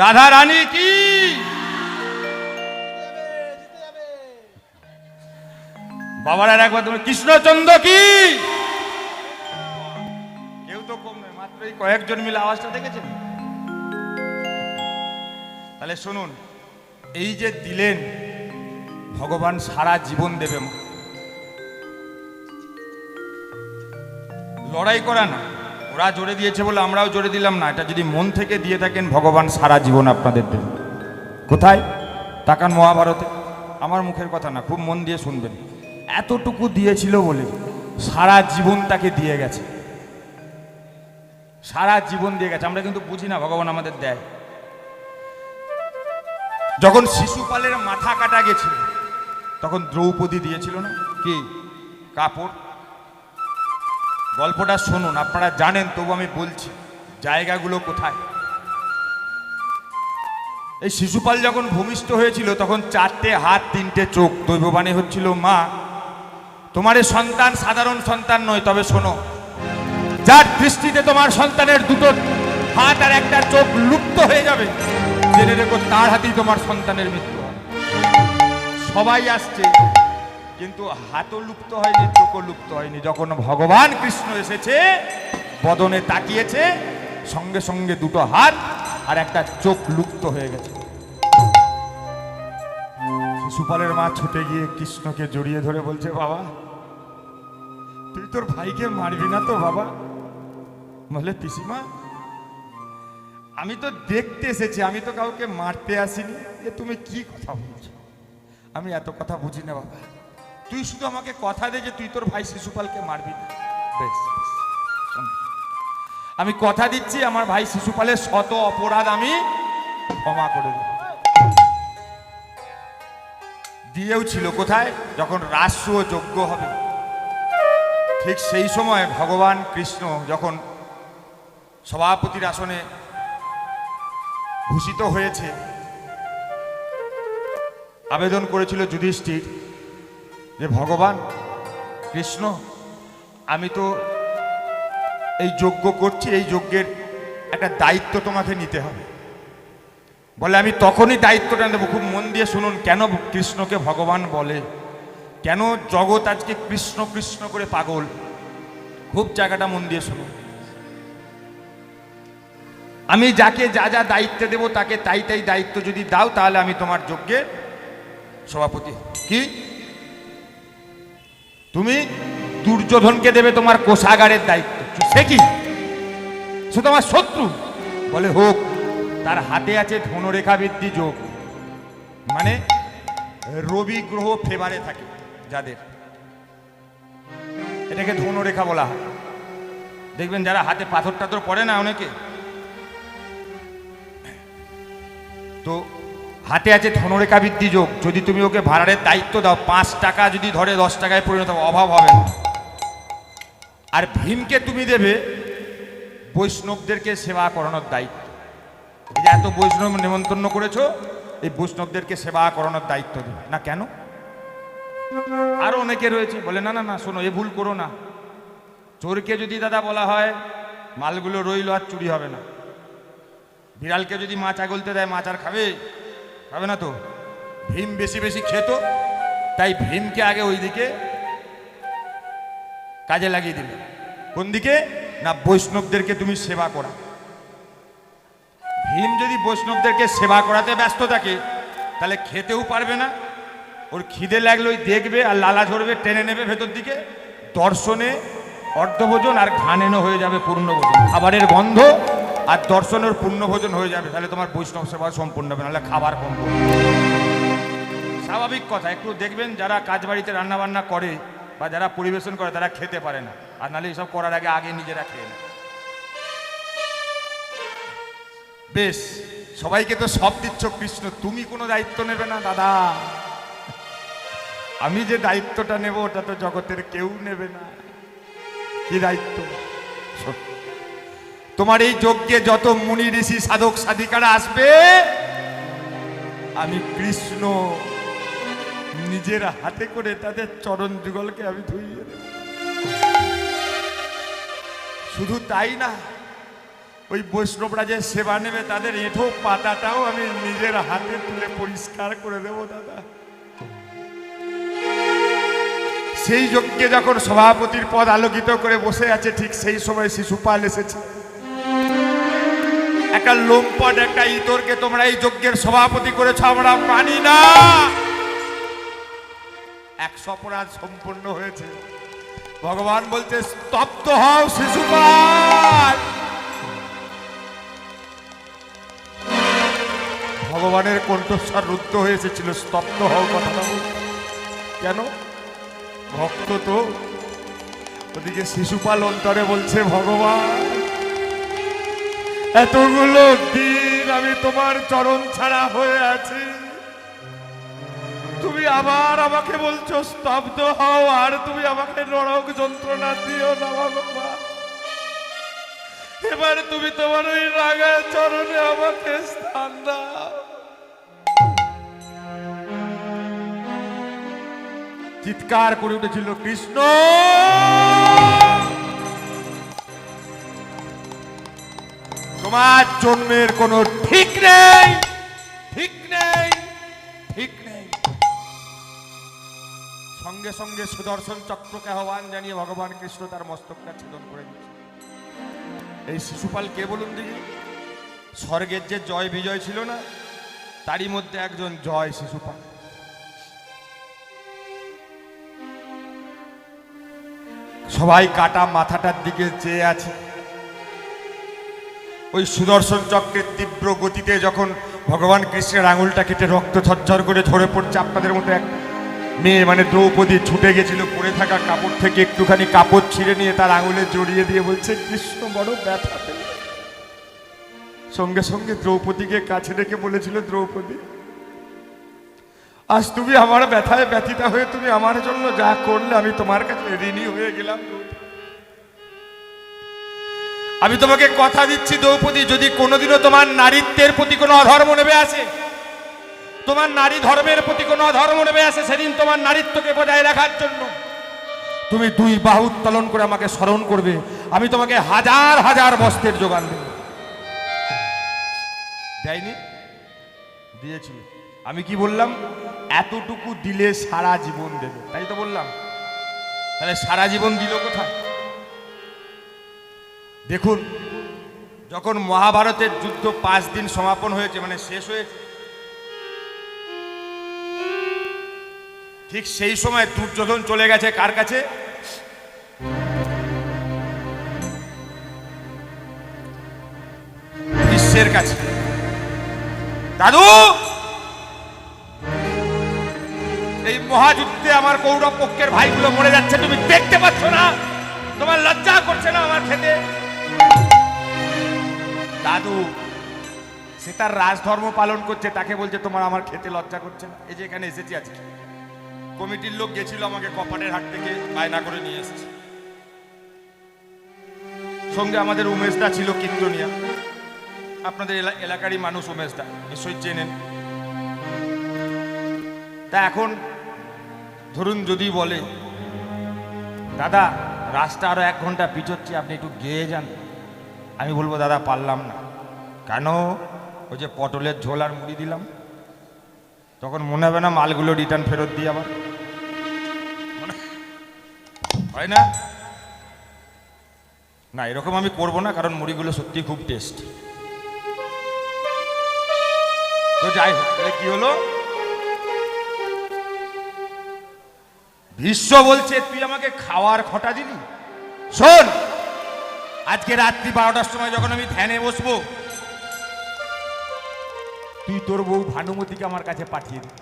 রাধা রানী কি? বাবার, আর একবার তোমার কৃষ্ণচন্দ্র কি? কেউ তো কম নয় মাত্র এই কয়েকজন মিলে আওয়াজটা দেখেছেন? তাহলে শুনুন, এই যে দিলেন, ভগবান সারা জীবন দেবে মা। লড়াই করা না। ওরা জোরে দিয়েছে বলে আমরাও জোরে দিলাম না। এটা যদি মন থেকে দিয়ে থাকেন, ভগবান সারা জীবন আপনাদের দেবে। কোথায়? তাকান মহাভারতে। আমার মুখের কথা না, খুব মন দিয়ে শুনবেন। এতটুকু দিয়েছিল বলে সারা জীবন তাকে দিয়ে গেছে। সারা জীবন দিয়ে গেছে। আমরা কিন্তু বুঝি না, ভগবান আমাদের দেয়। যখন শিশুপালের মাথা কাটা গেছিল, তখন দ্রৌপদী দিয়েছিল না? কি? কাপড়? গল্পটা শুনুন, আপনারা জানেন, তবু আমি বলছি, জায়গাগুলো কোথায়? এই শিশুপাল যখন ভূমিষ্ঠ হয়েছিল, তখন চারটে হাত, তিনটে চোখ, দৈববাণী হচ্ছিল, মা, তোমার সন্তান সাধারণ সন্তান নয়, তবে শোনো, যার দৃষ্টিতে তোমার সন্তানের দুটো হাত আর একটা চোখ লুপ্ত হয়ে যাবে, জেনে রেখো তার হাতেই তোমার সন্তানের মৃত্যু সবাই আসছে। কিন্তু হাতও লুপ্ত হয়নি, চোখও লুপ্ত হয়নি। যখন ভগবান কৃষ্ণ এসেছে, বদনে তাকিয়েছে, সঙ্গে সঙ্গে দুটো হাত আর একটা চোখ লুপ্ত হয়ে গেছে। শিশুপালের মা ছুটে গিয়ে কৃষ্ণকে জড়িয়ে ধরে বলছে, বাবা, তুই তোর ভাইকে মারবি না তো, বাবা? বলে, পিসিমা, আমি তো দেখতে এসেছি, আমি তো কাউকে মারতে আসিনি। যে তুমি কি কথা বলছো? আমি এত কথা বুঝি না, বাবা। তুই শুধু আমাকে কথা দে যে তুই তোর ভাই শিশুপালকে মারবি না। বেশ আমি কথা দিচ্ছি আমার ভাই শিশুপালের শত অপরাধ আমি ক্ষমা করে দেব। দিয়েও ছিল কোথায়? যখন রাষ্ট্র যোগ্য হবে। ঠিক সেই সময় ভগবান কৃষ্ণ যখন সভাপতির আসনে ভূষিত হয়েছে আবেদন করেছিল যুধিষ্ঠির যে ভগবান, কৃষ্ণ, আমি তো এই যজ্ঞ করছি, এই যজ্ঞের একটা দায়িত্ব তোমাকে নিতে হবে। বলে আমি তখনই দায়িত্বটা নেব। খুব মন দিয়ে শুনুন, কেন কৃষ্ণকে ভগবান বলে? কেন জগৎ আজকে কৃষ্ণ কৃষ্ণ করে পাগল? খুব জায়গাটা মন দিয়ে শুনুন। আমি যাকে যা যা দায়িত্ব দেব তাকে তাই তাই দায়িত্ব যদি দাও, তাহলে আমি তোমার যজ্ঞের সভাপতি কি? তুমি দুর্যোধনকে দেবে তোমার কোষাগারের দায়িত্ব। সে কি? সে তোমার শত্রু। বলে হোক, তার হাতে আছে ধনরেখা বৃদ্ধি যোগ। মানে রবি গ্রহ ফেভারে থাকে যাদের। এটাকে ধনরেখা বলা হয়। দেখবেন যারা হাতে পাথর টাথর পড়ে না অনেকে? তো হাতে আছে ধনরেখা বৃদ্ধি যোগ। যদি তুমি ওকে ভাড়ারের দায়িত্ব দাও, পাঁচ টাকা যদি ধরে, দশ টাকায় পরিণত অভাব হবে না। আর ভীমকে তুমি দেবে বৈষ্ণবদেরকে সেবা করানোর দায়িত্ব। এই যে এত বৈষ্ণব নেমন্তন্ন করেছ, এই বৈষ্ণবদেরকে সেবা করানোর দায়িত্ব দেবে। না কেন? আরও অনেকে রয়েছে, বলে, না না না, শোনো, এ ভুল করো না। চোরকে যদি দাদা বলা হয়, মালগুলো রইল আর চুরি হবে না। বিড়ালকে যদি মাছ আগলতে দেয় মাছ আর খাবে? খাবে না তো? ভীম বেশি বেশি খেত, তাই ভীমকে আগে ওই দিকে কাজে লাগিয়ে দিলে। কোন দিকে? না, বৈষ্ণবদেরকে তুমি সেবা করা। ভীম যদি বৈষ্ণবদেরকে সেবা করাতে ব্যস্ত থাকে, তাহলে খেতেও পারবে না। ওর খিদে লাগলে ওই দেখবে আর লালা ঝরবে টেনে নেবে ভেতর দিকে। দর্শনে অর্ধভোজন আর ঘানেনও হয়ে যাবে পূর্ণভোজন। খাবারের গন্ধ আর দর্শনের পূর্ণভোজন হয়ে যাবে, তাহলে তোমার বৈষ্ণব সেবা সম্পূর্ণ হবে, নাহলে খাবার কম স্বাভাবিক কথা, একটু দেখবেন যারা কাজ বাড়িতে রান্না বান্না করে বা যারা পরিবেশন করে, তারা খেতে পারে না। আর নাহলে এসব করার আগে আগে নিজেরা খেয়ে নেয়। বেশ, সবাইকে তো সব দিচ্ছ কৃষ্ণ, তুমি কোনো দায়িত্ব নেবে না, দাদা। আমি যে দায়িত্বটা নেব, ওটা তো জগতের কেউ নেবে না। কি দায়িত্ব? তোমার এই যজ্ঞে যত মুনি ঋষি, সাধক, সাধিকারা আসবে, আমি কৃষ্ণ নিজের হাতে করে তাদের চরণ যুগলকে আমি ধুইয়ে দেব। শুধু তাই না, ওই বৈষ্ণবরা যে সেবা নেবে, তাদের এঁঠো পাতাটাও আমি নিজের হাতে তুলে পরিষ্কার করে দেব, দাদা। সেই যজ্ঞে যখন সভাপতির পদ আলোকিত করে বসে আছে, ঠিক সেই সময় শিশুপাল এসেছে। একটা লোমপট, একটা ইতরকে তোমরা এই যজ্ঞের সভাপতি করেছ, আমরা মানি না। এক অপরাধ সম্পূর্ণ হয়েছে। ভগবান বলতে স্তব্ধ হও শিশুপাল। ভগবানের কণ্ঠস্বর রুদ্ধ হয়ে এসেছিল, স্তব্ধ হও কথাটা। কেন? ভক্ত তো ওদিকে শিশুপাল অন্তরে বলছে, ভগবান এতগুলো দিন আমি তোমার চরণ ছাড়া হয়ে আছি। তুমি আবার আমাকে বলছো, স্তব্ধ হও, আর তুমি আমাকে নরক যন্ত্রণা দিও না ভগবান এবার তুমি তোমার ওই রাগা চরণে আমাকে স্থান দাও। চিৎকার করে উঠেছিল কৃষ্ণ। তোমার জন্মের কোনো ঠিক নেই। ঠিক নেই। ঠিক নেই। সঙ্গে সঙ্গে সুদর্শন চক্রকে আহ্বান জানিয়ে ভগবান কৃষ্ণ তার মস্তকটা ছেদন করে দিচ্ছে এই শিশুপাল কে বলুন দেখি? স্বর্গের যে জয় বিজয় ছিল না, তারই মধ্যে একজন জয় শিশুপাল। সবাই কাটা মাথাটার দিকে চেয়ে আছে। ওই সুদর্শন চক্রের তীব্র গতিতে যখন ভগবান কৃষ্ণের আঙুলটা কেটে রক্ত ঝরঝর করে ঝরে পড়ছে, আপনাদের মতো এক মেয়ে মানে দ্রৌপদী, ছুটে গেছিল পরে থাকা কাপড় থেকে একটুখানি কাপড় ছিঁড়ে নিয়ে তার আঙুলে জড়িয়ে দিয়ে বলছে, কৃষ্ণ, বড় ব্যথা সঙ্গে সঙ্গে দ্রৌপদীকে কাছে রেখে বলেছিল, দ্রৌপদী, আজ তুমি আমার ব্যথায় ব্যথিতা হয়ে তুমি আমার জন্য যা করলে আমি তোমার কাছে ঋণী হয়ে গেলাম। আমি তোমাকে কথা দিচ্ছি দ্রৌপদী, যদি কোনোদিনও তোমার নারীত্বের প্রতি কোনো অধর্ম নেবে আসে, তোমার নারী ধর্মের প্রতি কোনো অধর্ম নেবে আসে সেদিন তোমার নারীত্বকে বজায় রাখার জন্য। তুমি দুই বাহু উত্তোলন করে আমাকে স্মরণ করবে, আমি তোমাকে হাজার হাজার বস্ত্রের যোগান দেব। দেয়নি? দিয়েছি। আমি কি বললাম? এতটুকু দিলে সারা জীবন দেবে। তাই তো বললাম। তাহলে সারা জীবন দিল কোথায়? দেখুন, যখন মহাভারতের যুদ্ধ পাঁচ দিন সমাপন হয়েছে মানে শেষ হয়েছে, ঠিক সেই সময় দুর্যোধন চলে গেছে কার কাছে? বিশ্বের কাছে। দাদু! এই মহাযুদ্ধে আমার কৌরব পক্ষের ভাইগুলো মরে যাচ্ছে, তুমি দেখতে পাচ্ছ না? তোমার লজ্জা করছে না আমার খেতে? দাদু, সে তার রাজধর্ম পালন করছে, তাকে বলছে তোমার আমার খেতে লজ্জা করছে না। এই যে এখানে এসেছি আজকে। কমিটির লোক গেছিল আমাকে কপাটের হাট থেকে বায়না করে নিয়ে এসেছে। সঙ্গে আমাদের উমেশদা ছিল কীর্তনিয়া। আপনাদের এলা- এলাকারই মানুষ উমেশদা, নিশ্চয়ই চেনেন। তা এখন ধরুন যদি বলে, দাদা, রাস্তা আরও এক ঘণ্টা পিছোচ্ছে, আপনি একটু গেয়ে যান। আমি বলব, দাদা, পারলাম না। কেন? ওই যে পটলের ঝোল আর মুড়ি দিলাম। তখন মনে হবে না মালগুলো রিটার্ন ফেরত দিই আবার। হয় না? না, এরকম আমি করব না, কারণ মুড়িগুলো সত্যি খুব টেস্ট তো যাই হোক, তাহলে কি হলো? বিশ্ব বলছে, তুই আমাকে খাওয়ার খটা দিলি? শোন! আজকে রাত্রি বারোটার সময় যখন আমি ধ্যানে বসবো, তুই তোর বউ ভানুমতিকে আমার কাছে পাঠিয়ে দিবি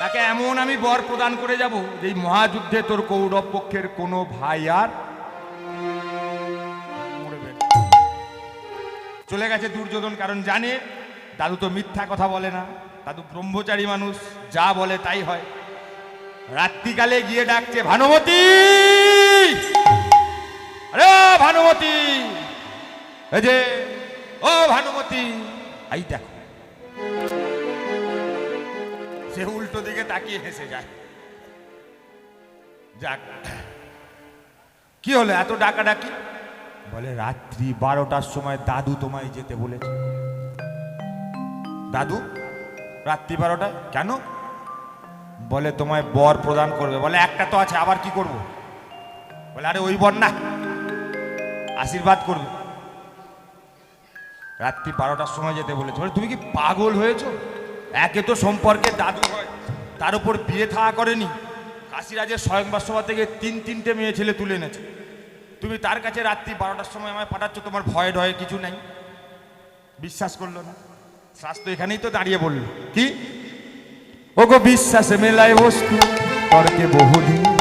তাকে এমন আমি বর প্রদান করে যাব যে মহাযুদ্ধে তোর কৌরব পক্ষের কোনো ভাই আর চলে গেছে দুর্যোধন, কারণ জানে দাদু তো মিথ্যা কথা বলে না। দাদু ব্রহ্মচারী মানুষ, যা বলে তাই হয়। রাত্রিকালে গিয়ে ডাকছে, ভানুমতি! আরে ভানুমতি, এই যে, ও ভানুমতি, এই দেখো। সে উল্টো দিকে তাকিয়ে হেসে যায়। যাক, কি হলো এত ডাকাডাকি? বলে, রাত্রি বারোটার সময় দাদু তোমায় যেতে বলেছে। দাদু, রাত্রি বারোটা কেন? বলে, তোমায় বর প্রদান করবে। বলে, একটা তো আছে, আবার কি করব? বলে, আরে, ওই বর না। আশীর্বাদ করবে। রাত্রি বারোটার সময় যেতে বলেছে। বলে, তুমি কি পাগল হয়েছো? একে তো সম্পর্কে দাদু হয়। তার উপর বিয়ে থাকা করেনি। কাশিরাজের স্বয়ংবার সভা থেকে তিন, তিনটে মেয়ে ছেলে তুলে এনেছে। তুমি তার কাছে রাত্রি বারোটার সময় আমায় পাঠাচ্ছ, তোমার ভয় ডয়ে কিছু নাই। বিশ্বাস করল না। স্বাস্থ্য এখানেই তো দাঁড়িয়ে বলল। কি? ও গো বিশ্বাসে মেলায় বস্তু, তর্কে বহুদিন।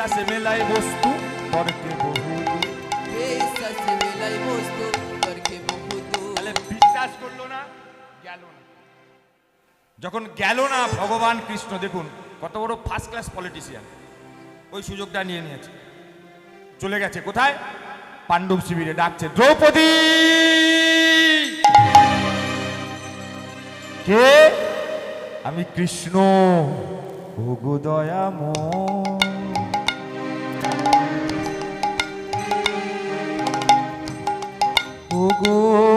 বিশ্বাসে মেলায় বস্তু তর্কে বহুদিন বিশ্বাসে মেলাই বস্তু তর্কে বহুদূর। তাহলে বিশ্বাস করল না গেল না। যখন গেল না ভগবান কৃষ্ণ দেখুন কত বড় ফার্স্ট ক্লাস পলিটিশিয়ান ওই সুযোগটা নিয়ে নিয়েছে। চলে গেছে কোথায়? পাণ্ডব শিবিরে ডাকছে দ্রৌপদী! কে? আমি কৃষ্ণ। ওগো দয়াম ওগো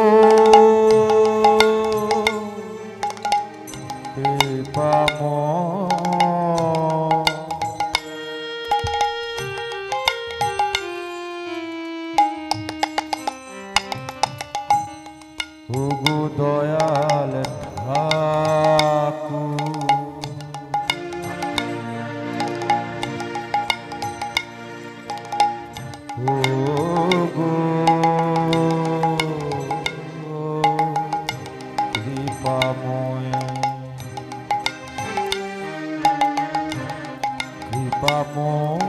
কৃপাময়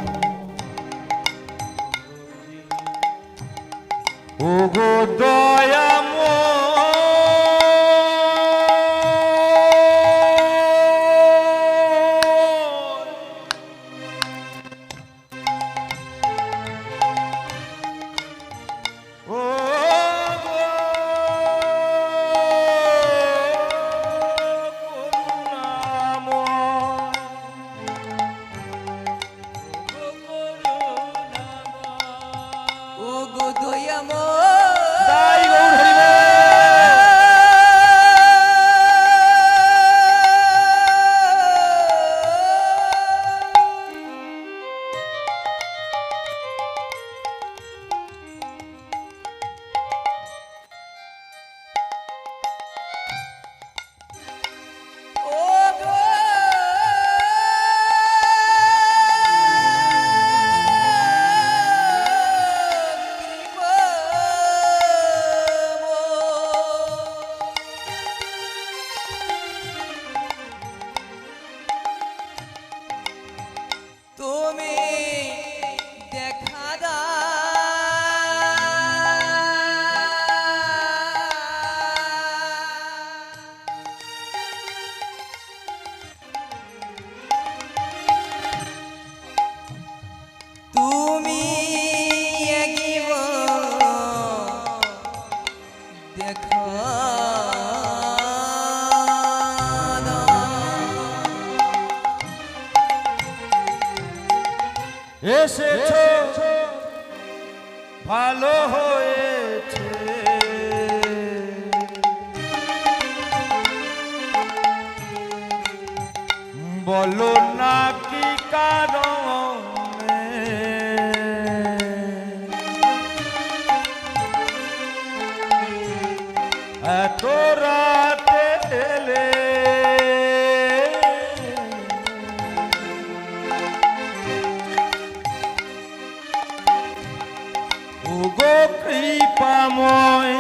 ওগো কৃপাময়।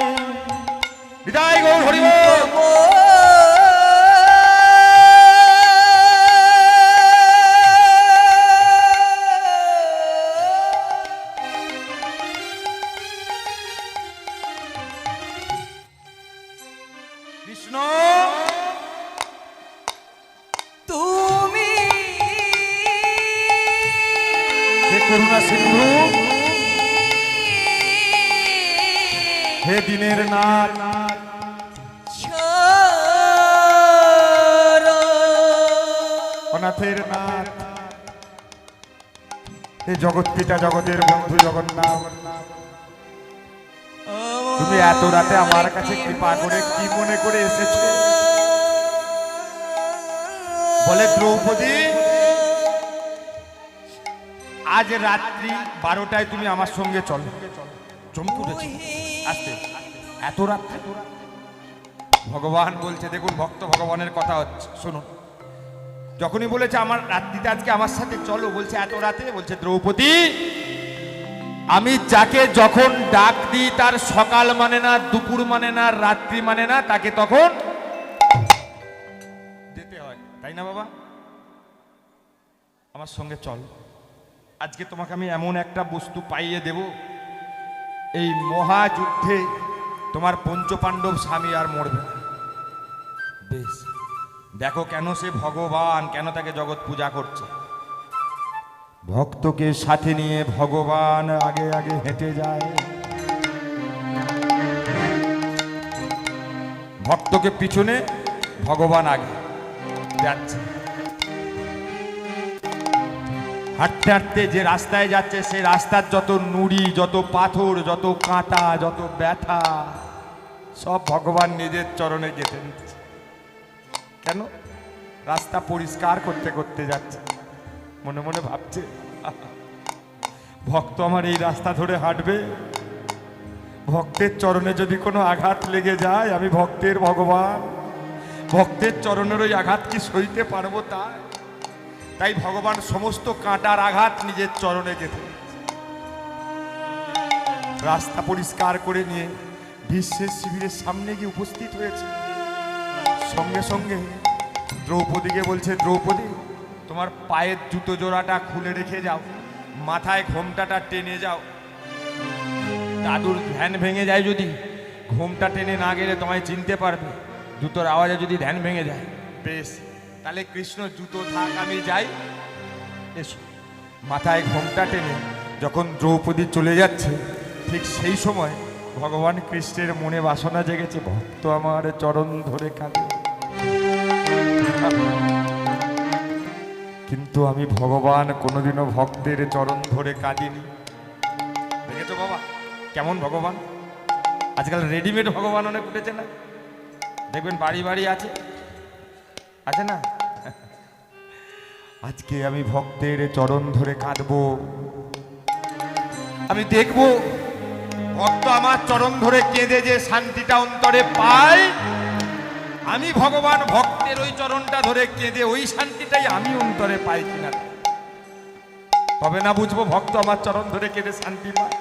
বিদায় গৌর হরিবল। জগৎ পিতা, জগতের বন্ধু জগন্নাথ। তুমি এত রাতে আমার কাছে কৃপা করে কি মনে করে এসেছ? বলে দ্রৌপদী, আজ রাত্রি বারোটায় তুমি আমার সঙ্গে চলো। চমকে আসতে। এত রাত্রে? ভগবান বলছে, দেখুন, ভক্ত ভগবানের কথা হচ্ছে। শুনুন। যখনই বলেছে আমার রাত্রিতে আজকে আমার সাথে চলো, বলছে, এত রাতে? বলছে, দ্রৌপদী, আমি যাকে যখন ডাক দিই, তার সকাল মানে না, দুপুর মানে না, রাত্রি মানে না, তাকে তখন যেতে হয়। তাই না, বাবা? আমার সঙ্গে চল। আজকে তোমাকে আমি এমন একটা বস্তু পাইয়ে দেব। এই মহাযুদ্ধে তোমার পঞ্চপাণ্ডব স্বামী আর মরবে বেশ। দেখো কেন সে ভগবান, কেন তাকে জগৎ পূজা করছে? ভক্তকে সাথে নিয়ে ভগবান আগে আগে হেঁটে যায়। ভক্তকে পিছনে ভগবান আগে যাচ্ছে। হাঁটতে হাঁটতে যে রাস্তায় যাচ্ছে, সে রাস্তার যত নুড়ি, যত পাথর, যত কাঁটা, যত ব্যথা, সব ভগবান নিজের চরণে গেঁথে নিচ্ছে। কেন? রাস্তা পরিষ্কার করতে করতে যাচ্ছে। মনে মনে ভাবছে ভক্ত আমার এই রাস্তা ধরে হাঁটবে। ভক্তের চরণে যদি কোনো আঘাত লেগে যায়, আমি ভক্তের ভগবান। ভক্তের চরণের ওই আঘাত কি সইতে পারব তাই? তাই ভগবান সমস্ত কাঁটার আঘাত নিজের চরণে গেঁথে রাস্তা পরিষ্কার করে নিয়ে বিশ্বের শিবিরের সামনে গিয়ে উপস্থিত হয়েছে। সঙ্গে সঙ্গে দ্রৌপদীকে বলছে, দ্রৌপদী, তোমার পায়ের জুতো জোড়াটা খুলে রেখে যাও, মাথায় ঘোমটাটা টেনে যাও। দাদুর ধ্যান ভেঙে যায় যদি, ঘোমটা টেনে না গেলে তোমায় চিনতে পারবে, জুতোর আওয়াজে যদি ধ্যান ভেঙে যায়। বেশ, তাহলে কৃষ্ণ জুতো থাক, আমি যাই। এসো, মাথায় ঘোমটা টেনে যখন দ্রৌপদী চলে যাচ্ছে, ঠিক সেই সময় ভগবান কৃষ্ণের মনে বাসনা জেগেছে, ভক্ত আমার চরণ ধরে কাঁদে। কিন্তু আমি ভগবান কোনোদিনও ভক্তের চরণ ধরে কাঁদিনি। দেখেছ বাবা? কেমন ভগবান? আজকাল রেডিমেড ভগবান অনেক উঠেছে না? দেখবেন বাড়ি বাড়ি আছে। আছে না? আজকে আমি ভক্তের চরণ ধরে কাঁদবো। আমি দেখব, ভক্ত আমার চরণ ধরে কেঁদে যে শান্তিটা অন্তরে পায়। আমি ভগবান ভক্তের ওই চরণটা ধরে কেঁদে ওই শান্তিটাই আমি অন্তরে পাই কিনা তবে না বুঝব ভক্ত আমার চরণ ধরে কেঁদে শান্তি পায়?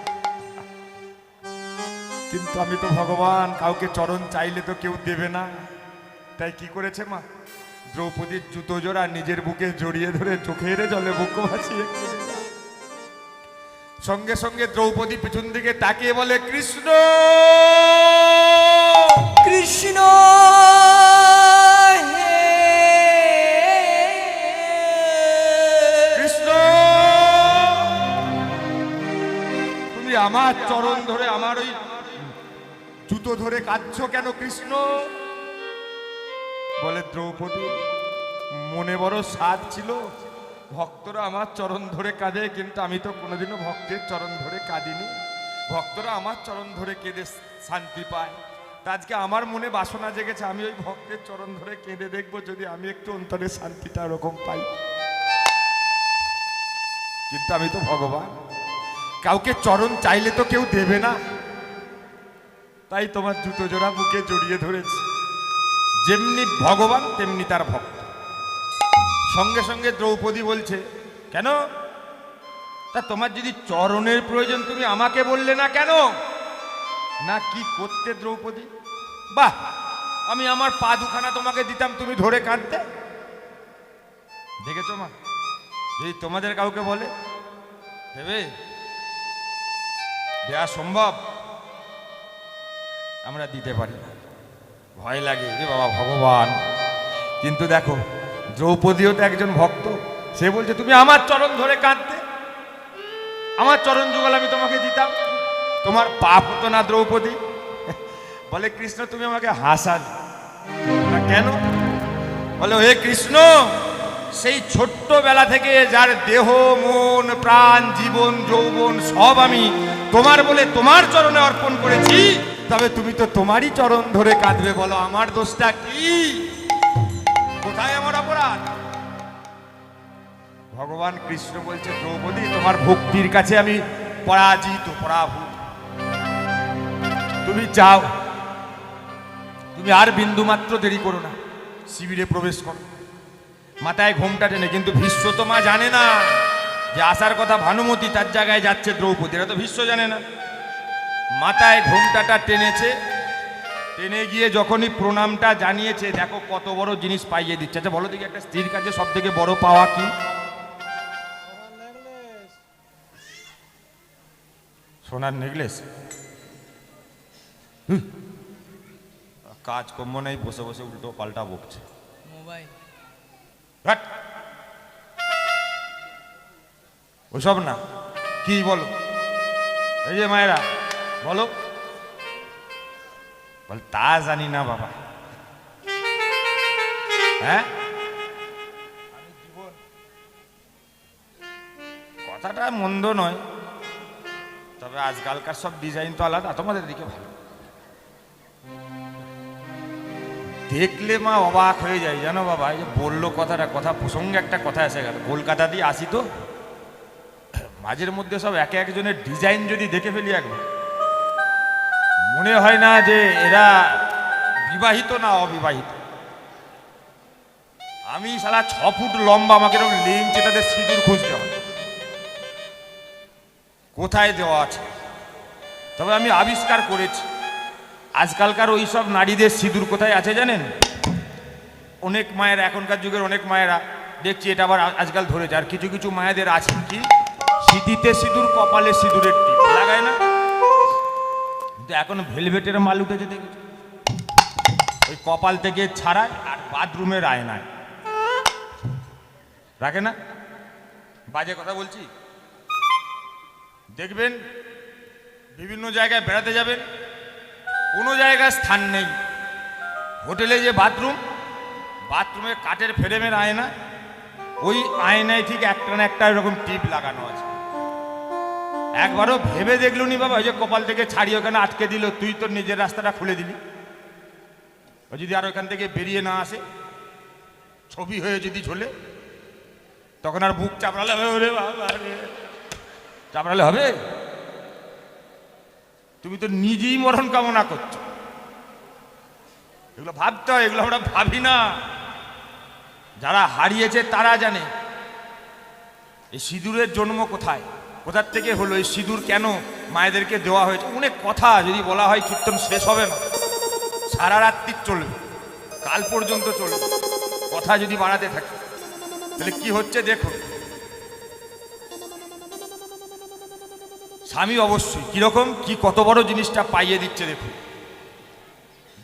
কিন্তু আমি তো ভগবান, কাউকে চরণ চাইলে তো কেউ দেবে না। তাই কি করেছে মা? দ্রৌপদীর জুতো জোড়া নিজের বুকে জড়িয়ে ধরে চোখের জলে বুক ভাসিয়ে সঙ্গে সঙ্গে দ্রৌপদী পিছন দিকে তাকিয়ে বলে, কৃষ্ণ! কৃষ্ণ! আমার চরণ ধরে, আমার ওই জুতো ধরে কাঁদছ কেন, কৃষ্ণ? বলে দ্রৌপদী, মনে বড় স্বাদ ছিল। ভক্তরা আমার চরণ ধরে কাঁদে, কিন্তু আমি তো কোনোদিনও ভক্তের চরণ ধরে কাঁদিনি। ভক্তরা আমার চরণ ধরে কেঁদে শান্তি পায়। আজকে আমার মনে বাসনা জেগেছে, আমি ওই ভক্তের চরণ ধরে কেঁদে দেখব, যদি আমি একটু অন্তরে শান্তিটা ওরকম পাই। কিন্তু আমি তো ভগবান। কাউকে চরণ চাইলে তো কেউ দেবে না। তাই তোমার জুতো জোড়া বুকে জড়িয়ে ধরেছি। যেমনি ভগবান, তেমনি তার ভক্ত। সঙ্গে সঙ্গে দ্রৌপদী বলছে, কেন? তা তোমার যদি চরণের প্রয়োজন, তুমি আমাকে বললে না কেন? না কি করতে দ্রৌপদী? বাহ, আমি আমার পা দুখানা তোমাকে দিতাম, তুমি ধরে কাঁদতে? দেখেছ মা? যদি তোমাদের কাউকে বলে, দেবে দেওয়া সম্ভব, আমরা দিতে পারি না। ভয় লাগে রে বাবা ভগবান। কিন্তু দেখো, দ্রৌপদীও তো একজন ভক্ত। সে বলছে, তুমি আমার চরণ ধরে কাঁদতে। আমার চরণ যুগল আমি তোমাকে দিতাম। তোমার পাপ হতো না দ্রৌপদী। বলে, কৃষ্ণ, তুমি আমাকে হাসাল। কেন? বলে হে কৃষ্ণ সেই ছোট্টবেলা থেকে যার দেহ, মন, প্রাণ, জীবন, যৌবন, সব আমি তোমার বলে তোমার চরণে অর্পণ করেছি, তবে তুমি তো তোমারই চরণ ধরে কাঁদবে বলো, আমার দোষটা কি? কোথায় আমার অপরাধ? ভগবান কৃষ্ণ বলছে, দ্রৌপদী, তোমার ভক্তির কাছে আমি পরাজিত, পরাভূত। তুমি যাও তুমি আর বিন্দু মাত্র দেরি করো না, শিবিরে প্রবেশ করো। মাথায় ঘোমটা টেনে, কিন্তু ভীষ্ম তো মা জানে না যে আসার কথা ভানুমতি তার জায়গায় যাচ্ছে দ্রৌপদী এটা তো ভীষ্ম জানে না। মাথায় ঘোমটাটা টেনেছে, টেনে গিয়ে যখনই প্রণামটা জানিয়েছে, দেখো কত বড় জিনিস পাইয়ে দিচ্ছে। আচ্ছা বলো দেখি একটা স্ত্রীর কাছে সব থেকে বড় পাওয়া কি? সোনার নেকলেস। কাজ কম্য নেই, বসে বসে উল্টো পাল্টা বকছে। মোবাইল। ওসব না, কি বলো? এই যে মায়েরা, বলো। বল, তা জানি না বাবা। হ্যাঁ? কথাটা মন্দ নয়, তবে আজকালকার সব ডিজাইন তো আলাদা, তোমাদের দিকে ভালো। দেখলে মা অবাক হয়ে যায়, জানো বাবা, এই যে বলল কথাটা, কথা প্রসঙ্গে একটা কথা এসে গেল। কলকাতা দিয়ে আসি তো? মাঝের মধ্যে সব একে একজনের ডিজাইন যদি দেখে ফেলি একবার। মনে হয় না যে এরা বিবাহিত না অবিবাহিত। আমি সারা ছ ফুট লম্বা, আমাকে এরকম লিঙ্ক তাদের সিঁদুর খুঁজতে হবে। কোথায় দেওয়া আছে? তবে আমি আবিষ্কার করেছি। আজকালকার ওই সব নারীদের সিঁদুর কোথায় আছে জানেন? অনেক মায়েরা, এখনকার যুগের অনেক মায়েরা দেখছি এটা আবার আজকাল ধরেছে। আর কিছু কিছু মায়েদের আছে কি? সিঁথিতে সিঁদুর, কপালে সিঁদুরের টিপ। লাগায় না? কিন্তু এখন ভেলভেটের মাল উঠেছে দেখেছি ওই কপাল থেকে ছাড়ায় আর বাথরুমের আয়নায়। রাখে না? বাজে কথা বলছি? দেখবেন, বিভিন্ন জায়গায় বেড়াতে যাবেন কোনো জায়গায় স্থান নেই। হোটেলে যে বাথরুম, বাথরুমে কাঠের ফ্রেমের আয়না, ওই আয়নায় ঠিক একটা না একটা এরকম টিপ লাগানো আছে। একবারও ভেবে দেখলু নি বাবা, ওই যে কপাল থেকে ছাড়িয়ে ওখানে আটকে দিল, তুই তোর নিজের রাস্তাটা খুলে দিলি। ও যদি আর ওখান থেকে বেরিয়ে না আসে, ছবি হয়ে যদি ঝোলে, তখন আর বুক চাপড়ালে হবে। চাপড়ালে হবে? তুমি তো নিজেই মরণ কামনা করছ। এগুলো ভাবতে হয়, এগুলো আমরা ভাবি না। যারা হারিয়েছে তারা জানে, এই সিঁদুরের জন্ম কোথায়? কোথার থেকে হলো? এই সিঁদুর কেন মায়েদেরকে দেওয়া হয়েছে? অনেক কথা যদি বলা হয়, কীর্তন শেষ হবে না। সারা রাত্রি চলবে, কাল পর্যন্ত চলবে। কথা যদি বাড়াতে থাকে, তাহলে কি হচ্ছে দেখো স্বামী অবশ্যই। কীরকম? কি কত বড় জিনিসটা পাইয়ে দিচ্ছে দেখুন।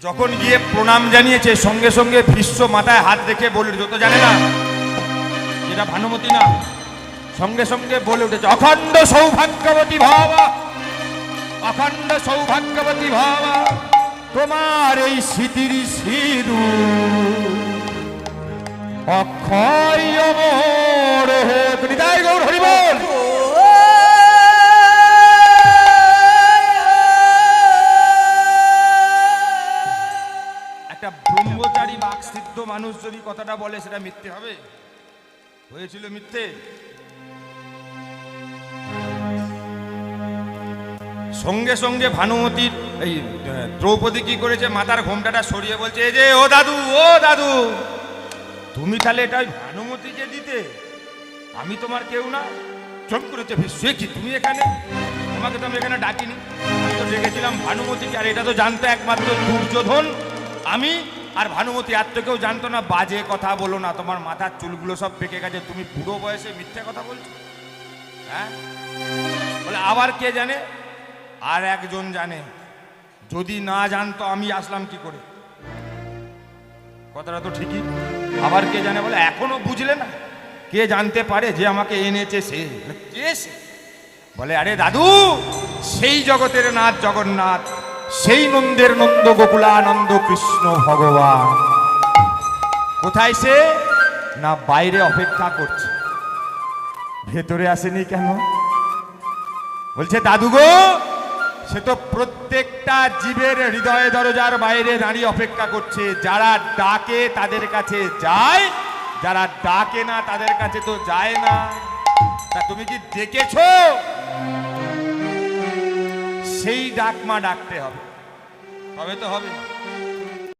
যখন গিয়ে প্রণাম জানিয়েছে, সঙ্গে সঙ্গে ভীষ্ম মাথায় হাত রেখে বলে যত জানে না? এটা ভানুমতি না? সঙ্গে সঙ্গে বলে উঠেছে, অখণ্ড সৌভাগ্যবতী ভাবা, অখণ্ড সৌভাগ্যবতী ভাবা, তোমার এই স্মৃতির সিধু অক্ষয় গৌর হরিবল মানুষ যদি কথাটা বলে, সেটা মিথ্যে হবে? হয়েছিল মিথ্যে? সঙ্গে সঙ্গে ভানুমতির এই দ্রৌপদী কি করেছে? মাথার ঘোমটাটা সরিয়ে বলছে, এই যে, ও দাদু ও দাদু, তুমি তাহলে এটা ভানুমতিকে দিতে? আমি তোমার কেউ না? চোখ করেছে ভীষ্ম কি তুমি এখানে? তোমাকে তো আমি এখানে ডাকিনি। আমি তো ডেকেছিলাম ভানুমতিকে, আর এটা তো জানতো একমাত্র দুর্যোধন, আমি আর ভানুমতি, আর তো কেউ জানতো না, বাজে কথা বলো না, তোমার মাথার চুলগুলো সব পেকে গেছে, তুমি বুড়ো বয়সে মিথ্যে কথা বলছো? হ্যাঁ? বলে, আবার কে জানে? আর একজন জানে। যদি না জানতো, আমি আসলাম কি করে? কথাটা তো ঠিকই। আবার কে জানে? বলে, এখনও বুঝলে না। কে জানতে পারে যে আমাকে এনেছে সে? কে সে? বলে, আরে দাদু, সেই জগতের নাথ জগন্নাথ। সেই নন্দের নন্দ গোকুলানন্দ কৃষ্ণ ভগবান। কোথায় সে? না বাইরে অপেক্ষা করছে। ভেতরে আসেনি কেন? বলছে, দাদু গো, সে তো প্রত্যেকটা জীবের হৃদয়ে দরজার বাইরে দাঁড়িয়ে অপেক্ষা করছে। যারা ডাকে তাদের কাছে যায়, যারা ডাকে না তাদের কাছে তো যায় না। তা তুমি কি ডেকেছো সেই ডাকমা ডাকতে হবে। তবে তো হবে।